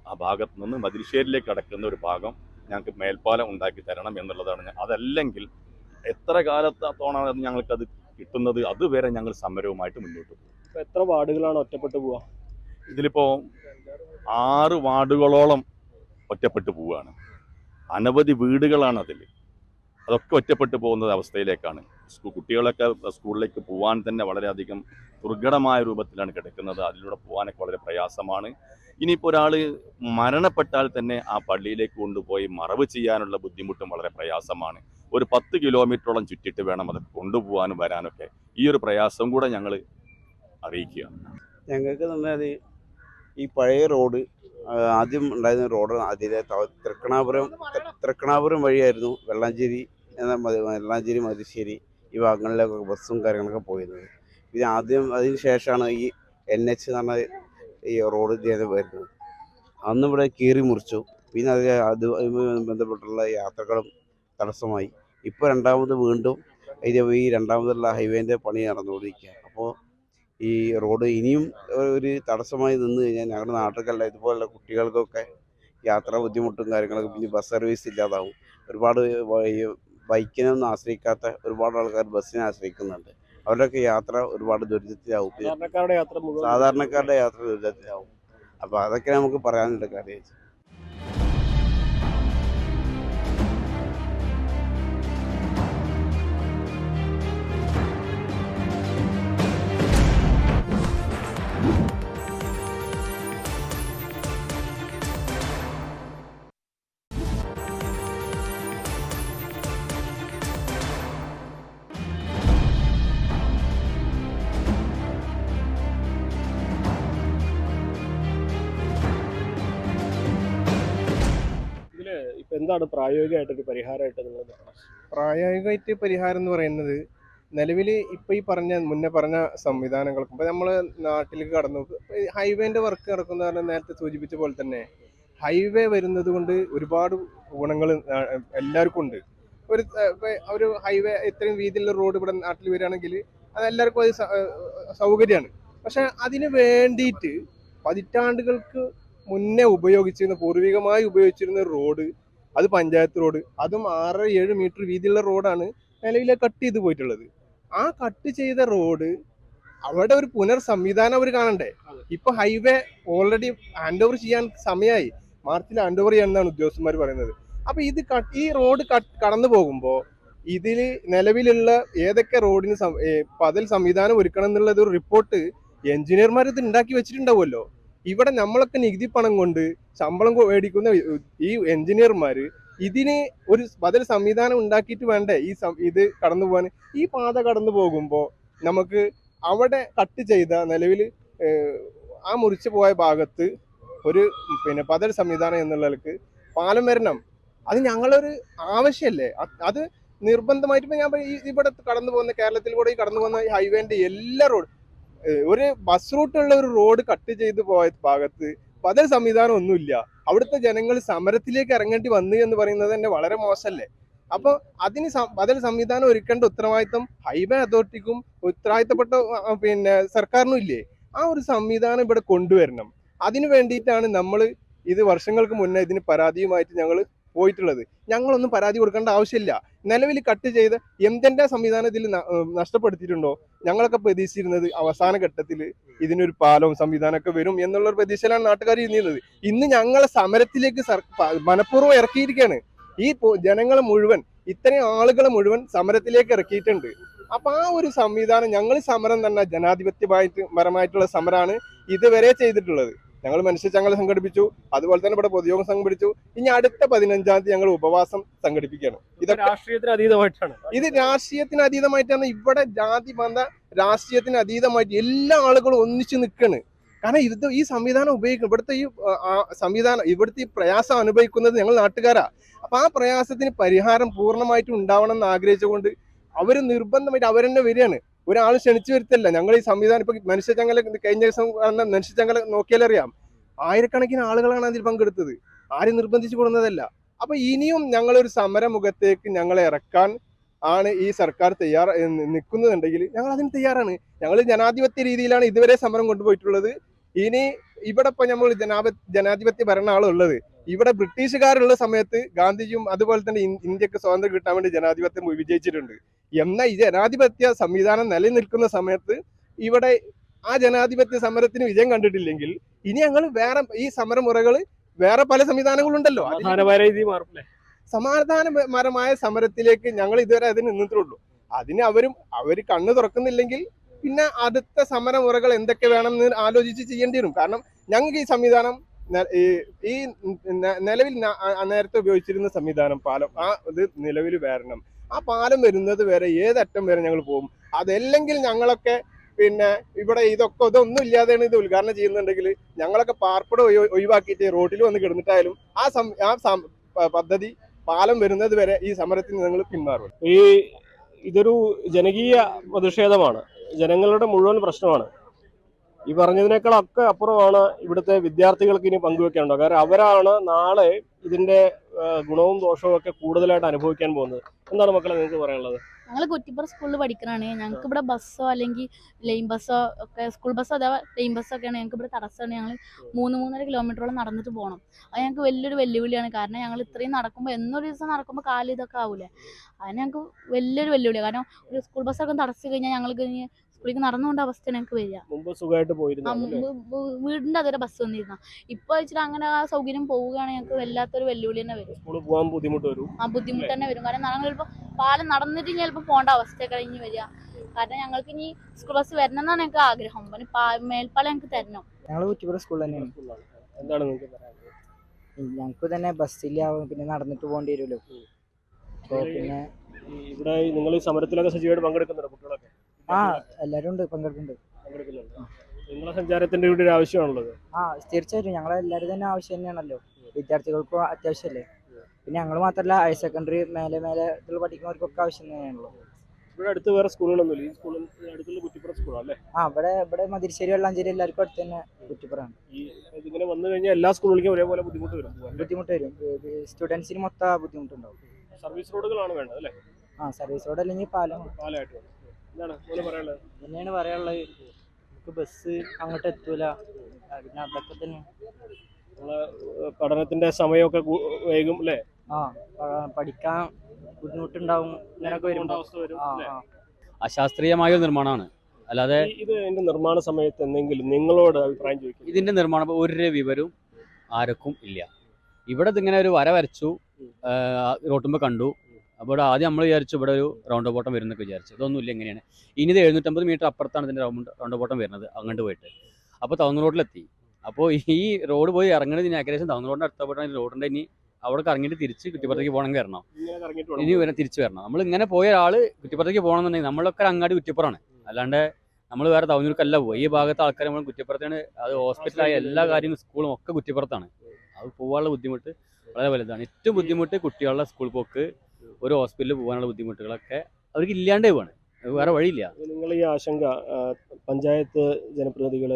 ആ ഭാഗത്ത് നിന്ന് മതിരിശ്ശേരിയിലേക്ക് അടക്കുന്ന ഒരു ഭാഗം ഞങ്ങൾക്ക് മേൽപ്പാലം ഉണ്ടാക്കി തരണം എന്നുള്ളതാണ് അതല്ലെങ്കിൽ എത്ര കാലത്തോണാണ് അത് ഞങ്ങൾക്കത് കിട്ടുന്നത് അതുവരെ ഞങ്ങൾ സമരവുമായിട്ട് മുന്നോട്ട് പോകും. എത്ര വാർഡുകളാണ് ഒറ്റപ്പെട്ടു പോവുക ഇതിലിപ്പോൾ ആറ് വാർഡുകളോളം ഒറ്റപ്പെട്ടു പോവുകയാണ്. അനവധി വീടുകളാണ് അതിൽ അതൊക്കെ ഒറ്റപ്പെട്ടു പോകുന്ന അവസ്ഥയിലേക്കാണ്. സ്കൂ കുട്ടികളൊക്കെ സ്കൂളിലേക്ക് പോകാൻ തന്നെ വളരെയധികം ദുർഘടമായ രൂപത്തിലാണ് കിടക്കുന്നത്. അതിലൂടെ പോകാനൊക്കെ വളരെ പ്രയാസമാണ്. ഇനിയിപ്പോൾ ഒരാൾ മരണപ്പെട്ടാൽ തന്നെ ആ പള്ളിയിലേക്ക് കൊണ്ടുപോയി മറവ് ചെയ്യാനുള്ള ബുദ്ധിമുട്ടും വളരെ പ്രയാസമാണ്. ഒരു പത്ത് കിലോമീറ്ററോളം ചുറ്റിട്ട് വേണം അത് കൊണ്ടുപോകാനും വരാനൊക്കെ. ഈ ഒരു പ്രയാസം കൂടെ ഞങ്ങൾ അറിയിക്കുക ഞങ്ങൾക്ക് തന്നെ ഈ പഴയ റോഡ് ആദ്യം ഉണ്ടായിരുന്ന റോഡ് അതിലെ തൃക്കണാപുരം തൃക്കണാപുരം വഴിയായിരുന്നു വെള്ളാഞ്ചേരി എന്ന വെള്ളാഞ്ചേരി മതിശ്ശേരി ഈ ഭാഗങ്ങളിലൊക്കെ ബസ്സും കാര്യങ്ങളൊക്കെ പോയിരുന്നത്. പിന്നെ ആദ്യം അതിന് ശേഷമാണ് ഈ എൻ എച്ച് എന്ന് പറഞ്ഞ ഈ റോഡ് ചെയ്ത് വരുന്നത്. അന്ന് ഇവിടെ കീറി മുറിച്ചു. പിന്നെ അത് അതുമായി ബന്ധപ്പെട്ടുള്ള യാത്രകളും തടസ്സമായി. ഇപ്പോൾ രണ്ടാമത് വീണ്ടും ഇത് ഈ രണ്ടാമതുള്ള ഹൈവേന്റെ പണി നടന്നുകൊണ്ടിരിക്കുക അപ്പോൾ ഈ റോഡ് ഇനിയും ഒരു തടസ്സമായി നിന്ന് കഴിഞ്ഞാൽ ഞങ്ങളുടെ നാട്ടിലല്ല ഇതുപോലുള്ള കുട്ടികൾക്കൊക്കെ യാത്രാ ബുദ്ധിമുട്ടും കാര്യങ്ങളൊക്കെ പിന്നെ ബസ് സർവീസ് ഇല്ലാതാവും. ഒരുപാട് ബൈക്കിനൊന്നും ആശ്രയിക്കാത്ത ഒരുപാട് ആൾക്കാർ ബസ്സിനെ ആശ്രയിക്കുന്നുണ്ട്. അവരുടെയൊക്കെ യാത്ര ഒരുപാട് ദുരിതത്തിലാവും. സാധാരണക്കാരുടെ യാത്ര ദുരിതത്തിലാവും. അപ്പോൾ അതൊക്കെ നമുക്ക് പറയാനുണ്ട് കാര്യം എന്താണ് പ്രായോഗികമായിട്ട് ഒരു പരിഹാരമായിട്ട് നിങ്ങൾ? പ്രായോഗികമായിട്ട് പരിഹാരം എന്ന് പറയുന്നത് നിലവിൽ ഇപ്പൊ ഈ പറഞ്ഞ മുന്നേ പറഞ്ഞ സംവിധാനങ്ങൾക്ക് ഇപ്പൊ നമ്മൾ നാട്ടിലേക്ക് കടന്നു. ഹൈവേന്റെ വർക്ക് നടക്കുന്ന പറഞ്ഞാൽ നേരത്തെ സൂചിപ്പിച്ച പോലെ തന്നെ ഹൈവേ വരുന്നത് കൊണ്ട് ഒരുപാട് ഗുണങ്ങൾ എല്ലാവർക്കും ഉണ്ട്. ഒരു ഒരു ഹൈവേ ഇത്രയും വീതിയുള്ള റോഡ് ഇവിടെ നാട്ടിൽ വരികയാണെങ്കിൽ അത് എല്ലാവർക്കും അത് സൗകര്യമാണ്. പക്ഷെ അതിന് വേണ്ടിയിട്ട് പതിറ്റാണ്ടുകൾക്ക് മുന്നേ ഉപയോഗിച്ചിരുന്ന പൂർവികമായി ഉപയോഗിച്ചിരുന്ന റോഡ് അത് പഞ്ചായത്ത് റോഡ്. അതും ആറ് ഏഴ് മീറ്റർ വീതിയുള്ള റോഡാണ് നിലവിലെ കട്ട് ചെയ്ത് പോയിട്ടുള്ളത്. ആ കട്ട് ചെയ്ത റോഡ് അവിടെ ഒരു പുനർ സംവിധാനം അവർ കാണണ്ടേ? ഇപ്പൊ ഹൈവേ ഓൾറെഡി ഹാൻഡ് ഓവർ ചെയ്യാൻ സമയമായി മാർച്ചിൽ ഹാൻഡ് ഓവർ ചെയ്യാമെന്നാണ് ഉദ്യോഗസ്ഥന്മാർ പറയുന്നത്. അപ്പൊ ഇത് ഈ റോഡ് കടന്നു പോകുമ്പോൾ ഇതിൽ നിലവിലുള്ള ഏതൊക്കെ റോഡിന് പതൽ സംവിധാനം ഒരുക്കണം എന്നുള്ളത് ഒരു റിപ്പോർട്ട് എഞ്ചിനീയർമാർ ഇത് ഉണ്ടാക്കി വെച്ചിട്ടുണ്ടാവുമല്ലോ. ഇവിടെ നമ്മളൊക്കെ നികുതി പണം കൊണ്ട് ശമ്പളം മേടിക്കുന്ന ഈ എഞ്ചിനീയർമാർ ഇതിന് ഒരു ബദൽ സംവിധാനം ഉണ്ടാക്കിയിട്ട് വേണ്ടേ? ഈ ഇത് കടന്നു പോകാൻ. ഈ പാത കടന്നു പോകുമ്പോൾ നമുക്ക് അവിടെ കട്ട് ചെയ്ത നിലവിൽ ആ മുറിച്ചു പോയ ഭാഗത്ത് ഒരു പിന്നെ ബദൽ സംവിധാനം എന്നുള്ളവർക്ക് പാലം വരണം. അത് ഞങ്ങളൊരു ആവശ്യമല്ലേ അത് നിർബന്ധമായിട്ട് ഞാൻ ഇവിടെ കടന്നു പോകുന്ന കേരളത്തിൽ കൂടെ ഈ കടന്നു പോകുന്ന ഹൈവേന്റെ എല്ലാ റോഡ് ഒരു ബസ് റൂട്ടുള്ള ഒരു റോഡ് കട്ട് ചെയ്ത് പോയ ഭാഗത്ത് ബദൽ സംവിധാനം ഒന്നുമില്ല. അവിടുത്തെ ജനങ്ങൾ സമരത്തിലേക്ക് ഇറങ്ങേണ്ടി വന്നു എന്ന് പറയുന്നത് തന്നെ വളരെ മോശമല്ലേ? അപ്പൊ അതിന് ബദൽ സംവിധാനം ഒരുക്കേണ്ട ഉത്തരവാദിത്തം ഹൈവേ അതോറിറ്റിക്കും ഉത്തരവാദിത്തപ്പെട്ട പിന്നെ സർക്കാരിനും ഇല്ലേ? ആ ഒരു സംവിധാനം ഇവിടെ കൊണ്ടുവരണം. അതിനു വേണ്ടിയിട്ടാണ് നമ്മൾ ഇത് വർഷങ്ങൾക്ക് മുന്നേ ഇതിന് പരാതിയുമായിട്ട് ഞങ്ങൾ പോയിട്ടുള്ളത്. ഞങ്ങളൊന്നും പരാതി കൊടുക്കേണ്ട ആവശ്യമില്ല. നിലവിൽ കട്ട് ചെയ്ത് എന്തെന്റെ സംവിധാനത്തിൽ നഷ്ടപ്പെടുത്തിയിട്ടുണ്ടോ? ഞങ്ങളൊക്കെ പ്രതീക്ഷിച്ചിരുന്നത് അവസാന ഘട്ടത്തിൽ ഇതിനൊരു പാലവും സംവിധാനമൊക്കെ വരും എന്നുള്ള ഒരു പ്രതീക്ഷയിലാണ് നാട്ടുകാർ ഇരുന്നിരുന്നത്. ഇന്ന് ഞങ്ങളെ സമരത്തിലേക്ക് മനഃപൂർവം ഇറക്കിയിരിക്കുകയാണ്. ഈ ജനങ്ങളെ മുഴുവൻ ഇത്രയും ആളുകളെ മുഴുവൻ സമരത്തിലേക്ക് ഇറക്കിയിട്ടുണ്ട്. അപ്പൊ ആ ഒരു സംവിധാനം ഞങ്ങൾ സമരം തന്നെ ജനാധിപത്യമായിട്ട് പരമായിട്ടുള്ള സമരമാണ് ഇതുവരെ ചെയ്തിട്ടുള്ളത്. ഞങ്ങൾ മനുഷ്യ ചങ്ങല സംഘടിപ്പിച്ചു. അതുപോലെ തന്നെ ഇവിടെ പൊതുയോഗം സംഘടിപ്പിച്ചു. ഇനി അടുത്ത പതിനഞ്ചാം തീയതി ഞങ്ങൾ ഉപവാസം സംഘടിപ്പിക്കുകയാണ്. ഇത് രാഷ്ട്രീയത്തിന് അതീതമായിട്ടാണ്. ഇത് രാഷ്ട്രീയത്തിന് അതീതമായിട്ടാണ്. ഇവിടെ ജാതി മത രാഷ്ട്രീയത്തിന് അതീതമായിട്ട് എല്ലാ ആളുകളും ഒന്നിച്ചു നിൽക്കാണ്. കാരണം ഇത് ഈ സംവിധാനം ഉപയോഗിക്കും. ഇവിടുത്തെ ഈ സംവിധാനം ഇവിടുത്തെ ഈ പ്രയാസം അനുഭവിക്കുന്നത് ഞങ്ങൾ നാട്ടുകാരാ. അപ്പൊ ആ പ്രയാസത്തിന് പരിഹാരം പൂർണമായിട്ടും ഉണ്ടാവണം എന്ന് ആഗ്രഹിച്ചുകൊണ്ട് അവർ നിർബന്ധമായിട്ട് അവരെന്നെ വരികയാണ്. ഒരാൾ ക്ഷണിച്ചു വരുത്തല്ല. ഞങ്ങൾ ഈ സംവിധാനം ഇപ്പൊ മനുഷ്യചങ്ങല കഴിഞ്ഞ ദിവസം മനുഷ്യചങ്ങല നോക്കിയാലറിയാം. ആയിരക്കണക്കിന് ആളുകളാണ് അതിൽ പങ്കെടുത്തത്. ആരും നിർബന്ധിച്ചു കൊടുക്കുന്നതല്ല അപ്പൊ ഇനിയും ഞങ്ങളൊരു സമരമുഖത്തേക്ക് ഞങ്ങളെ ഇറക്കാൻ ആണ് ഈ സർക്കാർ തയ്യാറ നിൽക്കുന്നുണ്ടെങ്കിൽ ഞങ്ങൾ അതിന് തയ്യാറാണ്. ഞങ്ങൾ ജനാധിപത്യ രീതിയിലാണ് ഇതുവരെ സമരം കൊണ്ടുപോയിട്ടുള്ളത്. ഇനി ഇവിടെ ഇപ്പൊ നമ്മൾ ജനാപ ജനാധിപത്യ ഭരണ ഉള്ളത് ഇവിടെ ബ്രിട്ടീഷുകാരുള്ള സമയത്ത് ഗാന്ധിജിയും അതുപോലെ തന്നെ ഇന്ത്യയ്ക്ക് സ്വാതന്ത്ര്യം കിട്ടാൻ വേണ്ടി ജനാധിപത്യം വിജയിച്ചിട്ടുണ്ട്. എന്നാൽ ഈ ജനാധിപത്യ സംവിധാനം നിലനിൽക്കുന്ന സമയത്ത് ഇവിടെ ആ ജനാധിപത്യ സമരത്തിന് വിജയം കണ്ടിട്ടില്ലെങ്കിൽ ഇനി ഞങ്ങൾ വേറെ ഈ സമരമുറകൾ വേറെ പല സംവിധാനങ്ങളുണ്ടല്ലോ. സമാധാനപരമായ സമരത്തിലേക്ക് ഞങ്ങൾ ഇതുവരെ അതിന് നിന്നിട്ടുള്ളൂ. അതിന് അവരും അവർ കണ്ണു തുറക്കുന്നില്ലെങ്കിൽ പിന്നെ അടുത്ത സമരമുറകൾ എന്തൊക്കെ വേണം എന്ന് ആലോചിച്ച് ചെയ്യേണ്ടി വരും. കാരണം ഞങ്ങൾക്ക് ഈ സംവിധാനം ഈ- നിലവിൽ നേരത്തെ ഉപയോഗിച്ചിരുന്ന സംവിധാനം പാലം ആ ഇത് നിലവിൽ വരണം. ആ പാലം വരുന്നത് വരെ ഏതറ്റം വരെ ഞങ്ങൾ പോകും. അതല്ലെങ്കിൽ ഞങ്ങളൊക്കെ പിന്നെ ഇവിടെ ഇതൊക്കെ ഇതൊന്നും ഇല്ലാതെയാണ് ഇത് ഉദ്ഘാടനം ചെയ്യുന്നുണ്ടെങ്കിൽ ഞങ്ങളൊക്കെ പാർപ്പിട ഒഴി- ഒഴിവാക്കിയിട്ട് റോഡിൽ വന്ന് കിടന്നിട്ടായാലും ആ സം ആ പദ്ധതി പാലം വരുന്നത് വരെ ഈ സമരത്തിൽ ഞങ്ങൾ പിന്മാറും. ഈ ഇതൊരു ജനകീയ പ്രതിഷേധമാണ്. ജനങ്ങളുടെ മുഴുവൻ പ്രശ്നമാണ്. ഈ പറഞ്ഞതിനേക്കാളൊക്കെ അപ്പുറമാണ് ഇവിടുത്തെ വിദ്യാർത്ഥികൾക്ക് ഇനി പങ്കുവെക്കാനുണ്ടോ കാരണം അവരാണ് നാളെ ഇതിന്റെ ഗുണവും ദോഷവും ഒക്കെ കൂടുതലായിട്ട് അനുഭവിക്കാൻ പോകുന്നത്. എന്താണ് മക്കളെ നിങ്ങൾക്ക് പറയാനുള്ളത്? ഞങ്ങൾ കുറ്റിപ്പുറം സ്കൂളിൽ പഠിക്കണതാണ് ഞങ്ങൾക്ക് ഇവിടെ ബസ്സോ അല്ലെങ്കിൽ ലൈൻ ബസ്സോ ഒക്കെ സ്കൂൾ ബസ്സോ അഥവാ ലൈൻ ബസ്സോ ഒക്കെയാണ് ഞങ്ങൾക്ക് ഇവിടെ തടസ്സമാണ്. ഞങ്ങൾ മൂന്ന് മൂന്നര കിലോമീറ്ററോളം നടന്നിട്ട് പോകണം അത് ഞങ്ങൾക്ക് വലിയൊരു വെല്ലുവിളിയാണ്. കാരണം ഞങ്ങൾ ഇത്രയും നടക്കുമ്പോൾ എന്നൊരു ദിവസം നടക്കുമ്പോൾ കാൽ ഇതൊക്കെ ആവൂലേ? അത് ഞങ്ങൾക്ക് വലിയൊരു വെല്ലുവിളിയാണ് കാരണം ഒരു സ്കൂൾ ബസ്സൊക്കെ തടസ്സം കഴിഞ്ഞാൽ ഞങ്ങൾക്ക് ഇനി സ്കൂളിലേക്ക് നടന്നുകൊണ്ട് അവസ്ഥ ഞങ്ങൾക്ക് വരിക. മുമ്പ് സുഖമായിട്ട് പോയിരുന്നു? മുമ്പ് വീടിന്റെ അതുവരെ ബസ് വന്നിരുന്ന? ഇപ്പൊ വെച്ചിട്ട് അങ്ങനെ ആ സൗകര്യം പോവുകയാണെങ്കിൽ ഞങ്ങൾക്ക് വല്ലാത്തൊരു വെല്ലുവിളി തന്നെ വരും. പോകാൻ ബുദ്ധിമുട്ട് വരും. ആ ബുദ്ധിമുട്ട് തന്നെ വരും. കാരണം ഞങ്ങൾ ചിലപ്പോൾ പാലം നടന്നിട്ട് ചിലപ്പോൾ പോകേണ്ട അവസ്ഥ കഴിഞ്ഞ് വരിക. കാരണം ഞങ്ങൾക്ക് ഇനി സ്കൂൾ ബസ് വരണം എന്നാണ് ഞങ്ങൾക്ക് ആഗ്രഹം. പിന്നെ മേൽപ്പാലം ഞങ്ങൾക്ക് തരണം. ഞങ്ങൾ കുറ്റിപ്പുറം സ്കൂളിൽ തന്നെയാണ്. എന്താണ് നിങ്ങൾക്ക് പറയാനുള്ളത്? ഞങ്ങൾക്ക് തന്നെ ബസ്സില്ല പിന്നെ നടന്നിട്ട് പോകേണ്ടി വരുമല്ലോ. അപ്പോൾ പിന്നെ ഇവിടെ നിങ്ങൾ ഈ സമരത്തിലൊക്കെ സജീവമായിട്ട് പങ്കെടുക്കുന്നുണ്ടോ കുട്ടികളൊക്കെ? ആ എല്ലാവരും ഉണ്ട് പങ്കെടുക്കുന്നുണ്ട്. പങ്കെടുക്കുന്നുണ്ട്. നിങ്ങളെ സഞ്ചാരത്തിന്റെ കൂടി ഒരു ആവശ്യമാണുള്ളത്? ആ തീർച്ചയായിട്ടും. ഞങ്ങളെ എല്ലാവരും തന്നെ ആവശ്യം തന്നെയാണല്ലോ. വിദ്യാർത്ഥികൾക്കും അത്യാവശ്യമല്ലേ പിന്നെ ഞങ്ങൾ മാത്രമല്ല ഹയർ സെക്കൻഡറി മേലെ മേലെ ഇതിൽ പഠിക്കുന്നവർക്കൊക്കെ ആവശ്യം തന്നെയാണല്ലോ. ഇവിടെ അടുത്ത് വേറെ സ്കൂളുകളൊന്നുമില്ല. ഈ സ്കൂളിൽ അടുത്തുള്ള കുറ്റിപ്പുറം ആ ഇവിടെ ഇവിടെ മതിരിശ്ശേരി വെള്ളാഞ്ചേരി എല്ലാവർക്കും അടുത്ത് തന്നെ കുറ്റിപ്പുറമാണ്. ഈ ഇതിങ്ങനെ വന്നു കഴിഞ്ഞാൽ എല്ലാ സ്കൂളുകളിലേക്കും ഒരേപോലെ ബുദ്ധിമുട്ട് വരും. ബുദ്ധിമുട്ട് വരും. സ്റ്റുഡൻസിന് മൊത്തം ബുദ്ധിമുട്ടുണ്ടാവും. സർവീസ് റോഡുകളാണ് വേണ്ടത് അല്ലേ? ആ സർവീസ് റോഡ് അല്ലെങ്കിൽ പാലം. പാലമായിട്ട് വേണം. തന്നെയാണ് പറയാനുള്ളത്? നമുക്ക് ബസ് അങ്ങോട്ട് എത്തൂല. പിന്നെ അതൊക്കെ തന്നെ. പഠനത്തിന്റെ സമയമൊക്കെ വൈകും അല്ലേ ആ പഠിക്കാൻ ബുദ്ധിമുട്ടുണ്ടാവും. ഇങ്ങനൊക്കെ വരുമ്പോൾ അശാസ്ത്രീയമായ നിർമ്മാണമാണ്. അല്ലാതെ ഇത് ഇതിന്റെ നിർമ്മാണ സമയത്ത് എന്തെങ്കിലും നിങ്ങളോട് അഭിപ്രായം ചോദിക്കും ഇതിന്റെ നിർമ്മാണം ഒരു വിവരവും ആർക്കും ഇല്ല. ഇവിടെ ഇതിങ്ങനെ ഒരു വര വരച്ചു റോട്ടുമ്പോൾ കണ്ടു. അപ്പോൾ ആദ്യം നമ്മൾ വിചാരിച്ചു ഇവിടെ ഒരു റൗണ്ട് ബോട്ടം വരുന്നൊക്കെ വിചാരിച്ചു. ഇതൊന്നും ഇല്ല എങ്ങനെയാണ് ഇനി ഇത് എഴുന്നൂറ്റമ്പത് മീറ്റർ അപ്പുറത്താണ് ഇതിന്റെ റൗണ്ട് റൗണ്ട് ബോട്ടം വരുന്നത്. അങ്ങോട്ട് പോയിട്ട്. അപ്പോൾ ടൗൺ റോഡിലെത്തി അപ്പോൾ ഈ റോഡ് പോയി ഇറങ്ങുന്നത് ഇനി ഏകദേശം ടൗൺ റോഡിന്റെ അടുത്ത പോയിട്ട് റോഡിന്റെ ഇനി അവിടെ ഇറങ്ങിയിട്ട് തിരിച്ച് കുറ്റിപ്പുറത്തേക്ക് പോകണമെങ്കിൽ വരണം. ഇനി വരെ തിരിച്ച് വരണം. നമ്മൾ ഇങ്ങനെ പോയ ഒരാൾ കുറ്റിപ്പുറത്തേക്ക് പോകണമെന്നുണ്ടെങ്കിൽ നമ്മളൊക്കെ അങ്ങാടി കുറ്റിപ്പുറമാണ്. അല്ലാണ്ട് നമ്മൾ വേറെ തവനൂർക്കല്ല പോയി. ഈ ഭാഗത്തെ ആൾക്കാർ നമ്മൾ കുറ്റിപ്പുറത്താണ് അത് ഹോസ്പിറ്റലായ എല്ലാ കാര്യങ്ങളും സ്കൂളും ഒക്കെ കുറ്റിപ്പുറത്താണ്. അത് പോകാനുള്ള ബുദ്ധിമുട്ട് വളരെ വലുതാണ്. ഏറ്റവും ബുദ്ധിമുട്ട് കുട്ടികളുടെ സ്കൂൾ പോക്ക്. ഒരു ഹോസ്പിറ്റലിൽ പോകാനുള്ള ബുദ്ധിമുട്ടുകളൊക്കെ അവർക്ക് ഇല്ലാണ്ടേ പോവാണ്. വേറെ വഴിയില്ല. നിങ്ങൾ ഈ ആശങ്ക പഞ്ചായത്ത് ജനപ്രതിനിധികൾ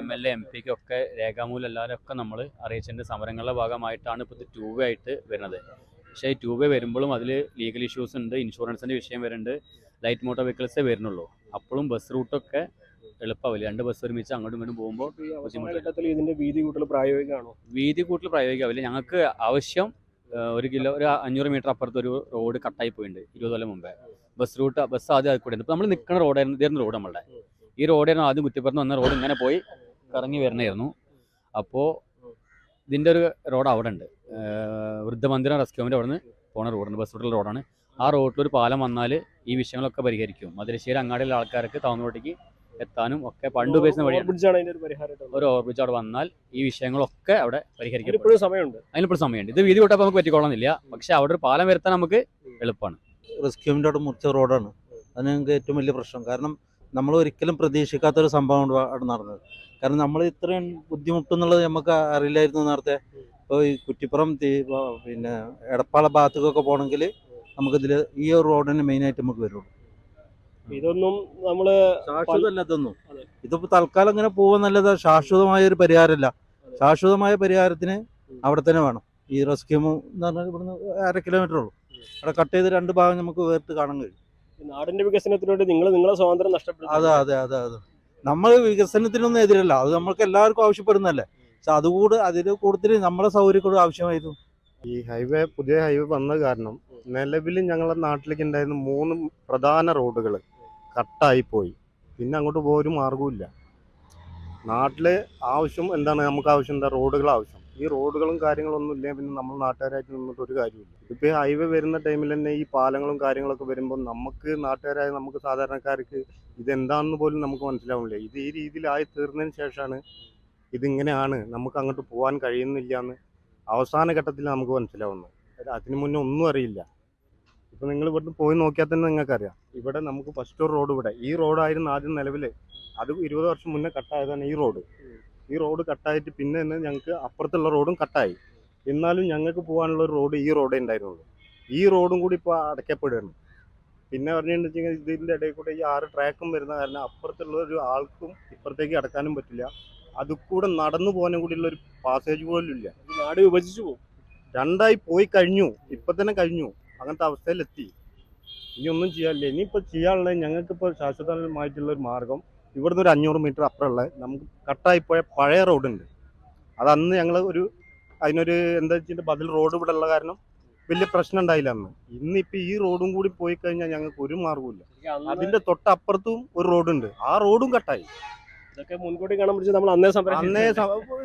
എം എൽ എ എം പിക്ക് ഒക്കെ രേഖാമൂലം എല്ലാവരും ഒക്കെ നമ്മൾ അറിയിച്ചതിന്റെ സമരങ്ങളുടെ ഭാഗമായിട്ടാണ് ഇപ്പോൾ ഇത് ടൂ വേ ആയിട്ട് വരുന്നത്. പക്ഷേ ഈ ടൂ വേ വരുമ്പോഴും അതിൽ ലീഗൽ ഇഷ്യൂസ് ഉണ്ട് ഇൻഷുറൻസിന്റെ വിഷയം വരുന്നുണ്ട് ലൈറ്റ് മോട്ടോർ വെഹിക്കിൾസേ വരുന്നുള്ളൂ. അപ്പോഴും ബസ് റൂട്ടൊക്കെ എളുപ്പമില്ല രണ്ട് ബസ് ഒരുമിച്ച് അങ്ങോട്ടും ഇങ്ങോട്ടും പോകുമ്പോൾ ഇതിന്റെ വീതി കൂട്ടൽ പ്രായോഗികമാണോ? വീതി കൂട്ടൽ പ്രായോഗികമാവില്ല. ഞങ്ങൾക്ക് ആവശ്യം ഒരു കിലോ ഒരു അഞ്ഞൂറ് മീറ്റർ അപ്പുറത്ത് ഒരു റോഡ് കട്ടായി പോയിട്ടുണ്ട് ഇരുപത് കൊല്ലം മുമ്പേ. ബസ് റൂട്ട് ബസ് ആദ്യം അത് കൂടെ ഇപ്പം നമ്മൾ നിൽക്കുന്ന റോഡായിരുന്നു ഇതായിരുന്നു റോഡ് നമ്മളുടെ. ഈ റോഡായിരുന്നു ആദ്യം കുറ്റിപ്പുറത്ത് വന്ന റോഡ് ഇങ്ങനെ പോയി കറങ്ങി വരണമായിരുന്നു അപ്പോൾ ഇതിന്റെ ഒരു റോഡ് അവിടെ ഉണ്ട് വൃദ്ധമന്ദിരം റെസ്ക്യൂമിന്റെ അവിടെ നിന്ന് പോണ റോഡുണ്ട് ബസ് റൂട്ടിലെ റോഡാണ്. ആ റോഡിലൊരു പാലം വന്നാൽ ഈ വിഷയങ്ങളൊക്കെ പരിഹരിക്കും. മധുരശ്ശേരി അങ്ങാടിയിലെ ആൾക്കാർക്ക് താമരോട്ടേക്ക് എത്താനും ഒക്കെ പണ്ട് ഉപയോഗിക്കുന്ന വഴിയാണ്. ഒരു ഓവർബ്രിഡ്ജ് അവിടെ വന്നാൽ ഈ വിഷയങ്ങളൊക്കെ അവിടെ പരിഹരിക്കപ്പെടും. സമയമുണ്ട്. അതിനിപ്പോഴും സമയമുണ്ട്. ഇത് വീതി വിട്ടപ്പോൾ നമുക്ക് പറ്റിക്കോളന്നില്ല പക്ഷെ അവിടെ ഒരു പാലം വരുത്താൻ നമുക്ക് എളുപ്പമാണ്. റിസ്ക്യൂമിന്റെ അവിടെ മുറിച്ച റോഡാണ് അത് ഞങ്ങൾക്ക് ഏറ്റവും വലിയ പ്രശ്നം. കാരണം നമ്മൾ ഒരിക്കലും പ്രതീക്ഷിക്കാത്തൊരു സംഭവമാണ് അവിടെ നടന്നത്. കാരണം നമ്മൾ ഇത്രയും ബുദ്ധിമുട്ടെന്നുള്ളത് നമുക്ക് അറിയില്ലായിരുന്നു നേരത്തെ. ഇപ്പോൾ ഈ കുറ്റിപ്പുറം പിന്നെ എടപ്പാള ഭാഗത്തേക്കൊക്കെ പോകണമെങ്കിൽ നമുക്കിതിൽ ഈ ഒരു റോഡിന് മെയിനായിട്ട് നമുക്ക് വരുള്ളൂ. ഇതൊന്നും നമ്മൾ ശാശ്വതമല്ലാത്തൊന്നും. ഇതിപ്പോ തൽക്കാലം ഇങ്ങനെ പോകുന്നല്ലാതെ ശാശ്വതമായ ഒരു പരിഹാരമല്ല. ശാശ്വതമായ പരിഹാരത്തിന് അവിടെ തന്നെ വേണം. ഈ റെസ്ക്യൂം എന്ന് പറഞ്ഞാൽ ഇവിടുന്ന് അര കിലോമീറ്റർ ഉള്ളൂ. അവിടെ കട്ട് ചെയ്ത് രണ്ട് ഭാഗം നമുക്ക് വേർത്ത് കാണാൻ കഴിയും. ഈ നാടിന്റെ വികസനത്തിന് വേണ്ടി നിങ്ങൾ നിങ്ങളെ സ്വാതന്ത്ര്യം നഷ്ടപ്പെടും അതെ അതെ അതെ അതെ. നമ്മൾ വികസനത്തിനൊന്നും എതിരല്ല. അത് നമ്മൾക്ക് എല്ലാവർക്കും ആവശ്യപ്പെടുന്നല്ലേ പക്ഷെ അതുകൂടെ അതിൽ കൂടുതൽ നമ്മളെ സൗകര്യക്കൂടെ ആവശ്യമായിരുന്നു. ഈ ഹൈവേ പുതിയ ഹൈവേ വന്ന കാരണം നിലവിൽ ഞങ്ങളുടെ നാട്ടിലേക്ക് ഉണ്ടായിരുന്ന മൂന്ന് പ്രധാന റോഡുകൾ കട്ടായി പോയി പിന്നെ അങ്ങോട്ട് പോരും ഒരു മാർഗവുമില്ല നാട്ടിലെ ആവശ്യം എന്താണ്? നമുക്ക് ആവശ്യം എന്താ? റോഡുകൾ ആവശ്യം. ഈ റോഡുകളും കാര്യങ്ങളൊന്നും ഇല്ല? പിന്നെ നമ്മൾ നാട്ടുകാരായിട്ട് നിന്നിട്ട് ഒരു കാര്യമില്ല ഇപ്പോൾ ഹൈവേ വരുന്ന ടൈമിൽ തന്നെ ഈ പാലങ്ങളും കാര്യങ്ങളൊക്കെ വരുമ്പോൾ നമുക്ക് നാട്ടുകാരായ നമുക്ക് സാധാരണക്കാർക്ക് ഇതെന്താണെന്ന് പോലും നമുക്ക് മനസ്സിലാവുന്നില്ല. ഇത് ഈ രീതിയിലായി തീർന്നതിന് ശേഷമാണ് ഇതിങ്ങനെയാണ്. നമുക്ക് അങ്ങോട്ട് പോകാൻ കഴിയുന്നില്ല എന്ന് അവസാന ഘട്ടത്തിൽ നമുക്ക് മനസ്സിലാവുന്നത്. അതിന് മുന്നേ ഒന്നും അറിയില്ല. ഇപ്പൊ നിങ്ങൾ ഇവിടുന്ന് പോയി നോക്കിയാൽ തന്നെ നിങ്ങൾക്കറിയാം. ഇവിടെ നമുക്ക് ഫസ്റ്റ് റോഡ് ഇവിടെ. ഈ റോഡായിരുന്നു ആദ്യം നിലവിൽ അത് ഇരുപത് വർഷം മുന്നേ കട്ടായതാണ് ഈ റോഡ് ഈ റോഡ് കട്ടായിട്ട് പിന്നെ തന്നെ ഞങ്ങൾക്ക് അപ്പുറത്തുള്ള റോഡും കട്ടായി എന്നാലും ഞങ്ങൾക്ക് പോകാനുള്ള ഒരു റോഡ് ഈ റോഡേ ഉണ്ടായിരുന്നുള്ളൂ. ഈ റോഡും കൂടി ഇപ്പോൾ അടയ്ക്കപ്പെടുകയാണ്. പിന്നെ പറഞ്ഞിട്ടുണ്ടെങ്കിൽ ഇതിന്റെ ഇതിന്റെ ഇടയിൽ കൂടെ ഈ ആറ് ട്രാക്കും വരുന്ന കാരണം അപ്പുറത്തുള്ള ഒരു ആൾക്കും ഇപ്പുറത്തേക്ക് അടക്കാനും പറ്റില്ല. അത് കൂടെ നടന്നു പോകാനും കൂടിയുള്ള ഒരു പാസേജ് പോലും ഇല്ല. നാട് വിഭജിച്ചു പോകും. രണ്ടായി പോയി കഴിഞ്ഞു. ഇപ്പൊ തന്നെ കഴിഞ്ഞു. അങ്ങനത്തെ അവസ്ഥയിലെത്തി. ഇനി ഒന്നും ചെയ്യാനില്ല. ഇനിയിപ്പോൾ ചെയ്യാനുള്ളത് ഞങ്ങൾക്കിപ്പോൾ ശാശ്വതമായിട്ടുള്ള ഒരു മാർഗം. ഇവിടുന്ന് ഒരു അഞ്ഞൂറ് മീറ്റർ അപ്പുറമുള്ള നമുക്ക് കട്ടായി പോയ പഴയ റോഡുണ്ട്. അത് അന്ന് ഞങ്ങൾ ഒരു അതിനൊരു എന്താ വെച്ചിട്ട് ബദൽ റോഡ് ഇവിടെ ഉള്ള കാരണം വലിയ പ്രശ്നം ഉണ്ടായില്ല അന്ന്. ഇന്നിപ്പോൾ ഈ റോഡും കൂടി പോയി കഴിഞ്ഞാൽ ഞങ്ങൾക്ക് ഒരു മാർഗമില്ല അതിന്റെ തൊട്ടപ്പുറത്തും ഒരു റോഡുണ്ട്. ആ റോഡും കട്ടായി. ഇതൊക്കെ മുൻകൂട്ടി കാണാൻ പറ്റിച്ച് നമ്മൾ അന്നേ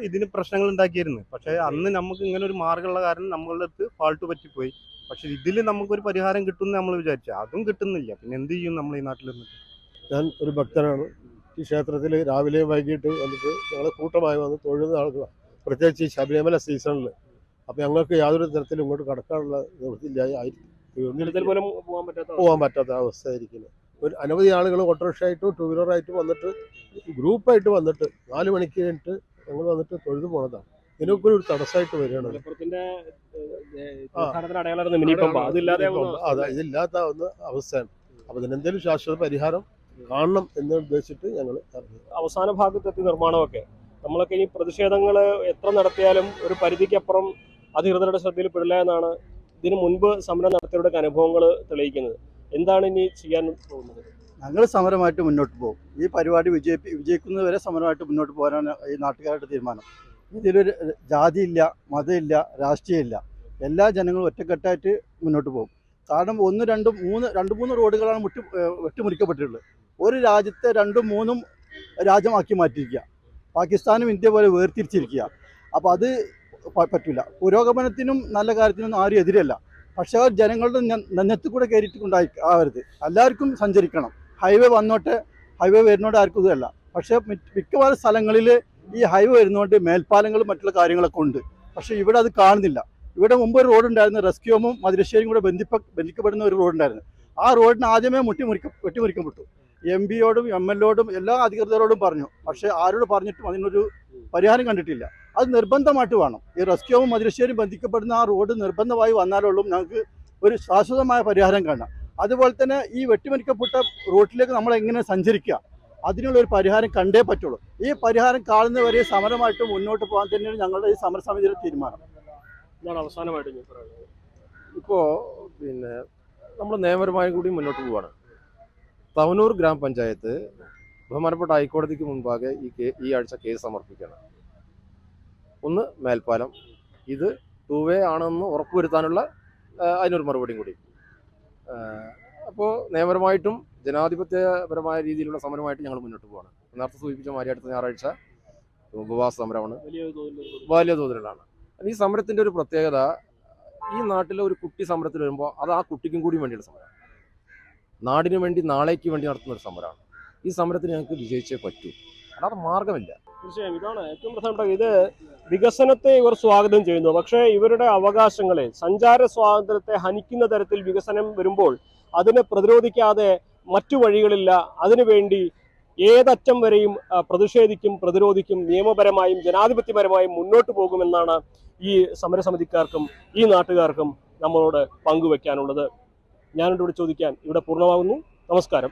ഇതിന് പ്രശ്നങ്ങൾ ഉണ്ടാക്കിയിരുന്നു. പക്ഷെ അന്ന് നമുക്ക് ഇങ്ങനെ ഒരു മാർഗമുള്ള കാരണം നമ്മളുടെ അടുത്ത് ഫാൾട്ട് പറ്റിപ്പോയി. പക്ഷെ ഇതിൽ നമുക്കൊരു പരിഹാരം കിട്ടുമെന്ന് നമ്മൾ വിചാരിച്ചു. അതും കിട്ടുന്നില്ല. പിന്നെ എന്ത് ചെയ്യും നമ്മൾ ഈ നാട്ടിൽ നിന്നിട്ട് ഞാൻ ഒരു ഭക്തനാണ്. ഈ ക്ഷേത്രത്തിൽ രാവിലെ വൈകിട്ട് വന്നിട്ട് ഞങ്ങൾ കൂട്ടമായി വന്ന് തൊഴുന്ന ആളുകളാണ് പ്രത്യേകിച്ച് ഈ ശബരിമല സീസണിൽ അപ്പോൾ ഞങ്ങൾക്ക് യാതൊരു തരത്തിലും ഇങ്ങോട്ട് കടക്കാനുള്ള നിവൃത്തിയില്ലായി ആയി. പോലും പോകാൻ പറ്റാത്ത പോകാൻ പറ്റാത്ത അവസ്ഥയായിരിക്കുന്നു. ഒരു അനവധി ആളുകൾ ഓട്ടോറിക്ഷയായിട്ടും ടൂ വീലറായിട്ടും വന്നിട്ട് ഗ്രൂപ്പായിട്ട് വന്നിട്ട് നാല് മണിക്ക് കഴിഞ്ഞിട്ട് ഞങ്ങൾ വന്നിട്ട് തൊഴുതു പോണതാണ്. ഇതിനൊക്കെ ഒരു തടസ്സമായിട്ട് വരികയാണ്. അതെ ഇതില്ലാത്ത ഒന്ന് അവസ്ഥയാണ്. അപ്പൊ ഇതിനെന്തെങ്കിലും ശാശ്വത പരിഹാരം കാണണം എന്ന് ഉദ്ദേശിച്ചിട്ട് ഞങ്ങൾ അവസാന ഭാഗത്തെത്തി നിർമ്മാണമൊക്കെ. നമ്മളൊക്കെ ഈ പ്രതിഷേധങ്ങൾ എത്ര നടത്തിയാലും ഒരു പരിധിക്കപ്പുറം അധികൃതരുടെ ശ്രദ്ധയിൽ പെടില്ല എന്നാണ് ഇതിനു മുൻപ് സമരം നടത്തിയവരുടെ അനുഭവങ്ങൾ തെളിയിക്കുന്നത്. എന്താണ് ഇനി ചെയ്യാൻ പോകുന്നത്? ഞങ്ങൾ സമരമായിട്ട് മുന്നോട്ട് പോകും. ഈ പരിപാടി വിജയിപ്പി വിജയിക്കുന്നതുവരെ സമരമായിട്ട് മുന്നോട്ട് പോകാനാണ് ഈ നാട്ടുകാരുടെ തീരുമാനം. ഇതിലൊരു ജാതിയില്ല മതമില്ല രാഷ്ട്രീയമില്ല എല്ലാ ജനങ്ങളും ഒറ്റക്കെട്ടായിട്ട് മുന്നോട്ട് പോകും. കാരണം ഒന്ന് രണ്ടും മൂന്ന് രണ്ട് മൂന്ന് റോഡുകളാണ് മുട്ടി വെട്ടിമുറിക്കപ്പെട്ടിട്ടുള്ളത്. ഒരു രാജ്യത്തെ രണ്ടും മൂന്നും രാജ്യമാക്കി മാറ്റിയിരിക്കുക പാകിസ്ഥാനും ഇന്ത്യ പോലെ വേർതിരിച്ചിരിക്കുക അപ്പോൾ അത് പറ്റില്ല പുരോഗമനത്തിനും നല്ല കാര്യത്തിനും ആരും എതിരല്ല. പക്ഷേ ജനങ്ങളുടെ നെഞ്ഞത്ത് കൂടെ കയറിയിട്ടുണ്ടായി ആവരുത്. എല്ലാവർക്കും സഞ്ചരിക്കണം. ഹൈവേ വന്നോട്ടെ ഹൈവേ വരുന്നോട്ട് ആർക്കും ഇതല്ല പക്ഷേ മിക്കവാറും സ്ഥലങ്ങളിൽ ഈ ഹൈവേ വരുന്നതുകൊണ്ട് മേൽപ്പാലങ്ങളും മറ്റുള്ള കാര്യങ്ങളൊക്കെ ഉണ്ട്. പക്ഷേ ഇവിടെ അത് കാണുന്നില്ല. ഇവിടെ മുമ്പ് ഒരു റോഡ് ഉണ്ടായിരുന്നു. റെസ്ക്യൂമും മധുരശ്ശേരിയും കൂടെ ബന്ധിപ്പ ബന്ധിക്കപ്പെടുന്ന ഒരു റോഡ് ഉണ്ടായിരുന്നു. ആ റോഡിന് ആദ്യമേ മുട്ടിമുറിക്ക വെട്ടിമുറിക്കപ്പെട്ടു എം പിയോടും എം എൽ എയോടും എല്ലാ അധികൃതരോടും പറഞ്ഞു. പക്ഷേ ആരോട് പറഞ്ഞിട്ടും അതിനൊരു പരിഹാരം കണ്ടിട്ടില്ല. അത് നിർബന്ധമായിട്ട് വേണം. ഈ റെസ്ക്യൂവും മധുരശ്ശേരിയും ബന്ധിക്കപ്പെടുന്ന ആ റോഡ് നിർബന്ധമായി വന്നാലുള്ളൂ. ഞങ്ങൾക്ക് ഒരു ശാശ്വതമായ പരിഹാരം കാണാം. അതുപോലെ തന്നെ ഈ വെട്ടിമുറിക്കപ്പെട്ട റൂട്ടിലേക്ക് നമ്മൾ എങ്ങനെ സഞ്ചരിക്കുക? അതിനുള്ള ഒരു പരിഹാരം കണ്ടേ പറ്റുള്ളൂ. ഈ പരിഹാരം കാണുന്നവരെ സമരമായിട്ട് മുന്നോട്ട് പോകാൻ തന്നെയാണ് ഞങ്ങളുടെ ഈ സമരസമിതിയുടെ തീരുമാനം. ഇതാണ് അവസാനമായിട്ട് ഞാൻ പറയുന്നത്. ഇപ്പോൾ പിന്നെ നമ്മൾ നിയമപരമായും കൂടി മുന്നോട്ട് പോവാണ്. തവനൂർ ഗ്രാമപഞ്ചായത്ത് ബഹുമാനപ്പെട്ട ഹൈക്കോടതിക്ക് മുൻപാകെ ഈ കേ ഈ ആഴ്ച കേസ് സമർപ്പിക്കണം. ഒന്ന് മേൽപ്പാലം. ഇത് ടൂ വേ ആണെന്ന് ഉറപ്പുവരുത്താനുള്ള അതിനൊരു മറുപടിയും കൂടി. അപ്പോൾ നിയമപരമായിട്ടും ജനാധിപത്യപരമായ രീതിയിലുള്ള സമരമായിട്ട് ഞങ്ങൾ മുന്നോട്ട് പോവാണ്. നേരത്തെ സൂചിപ്പിച്ച മാതിരി അടുത്ത ഞായറാഴ്ച ഉപവാസ സമരമാണ്. വലിയ തോതിലുള്ളതാണ്. ഈ സമരത്തിന്റെ ഒരു പ്രത്യേകത ഈ നാട്ടിലെ ഒരു കുട്ടി സമരത്തിൽ വരുമ്പോൾ അത് ആ കുട്ടിക്കും കൂടി വേണ്ടിയുള്ള സമരമാണ്. നാടിനു വേണ്ടി നാളേക്ക് വേണ്ടി നടത്തുന്ന ഒരു സമരമാണ്. ഈ സമരത്തിന് ഞങ്ങൾക്ക് വിജയിച്ചേ പറ്റൂ. അല്ലാതെ മാർഗമില്ല തീർച്ചയായും. ഇതാണ് ഏറ്റവും പ്രധാനപ്പെട്ട ഇത് വികസനത്തെ ഇവർ സ്വാഗതം ചെയ്യുന്നു. പക്ഷേ ഇവരുടെ അവകാശങ്ങളെ സഞ്ചാര സ്വാതന്ത്ര്യത്തെ ഹനിക്കുന്ന തരത്തിൽ വികസനം വരുമ്പോൾ അതിനെ പ്രതിരോധിക്കാതെ മറ്റു വഴികളില്ല. അതിനുവേണ്ടി ഏതറ്റം വരെയും പ്രതിഷേധിക്കും പ്രതിരോധിക്കും നിയമപരമായും ജനാധിപത്യപരമായും മുന്നോട്ട് പോകുമെന്നാണ് ഈ സമരസമിതിക്കാർക്കും ഈ നാട്ടുകാർക്കും നമ്മളോട് പങ്കുവെക്കാനുള്ളത്. ഞാനിവിടെ ചോദിക്കാൻ ഇവിടെ പൂർണമാകുന്നു. നമസ്കാരം.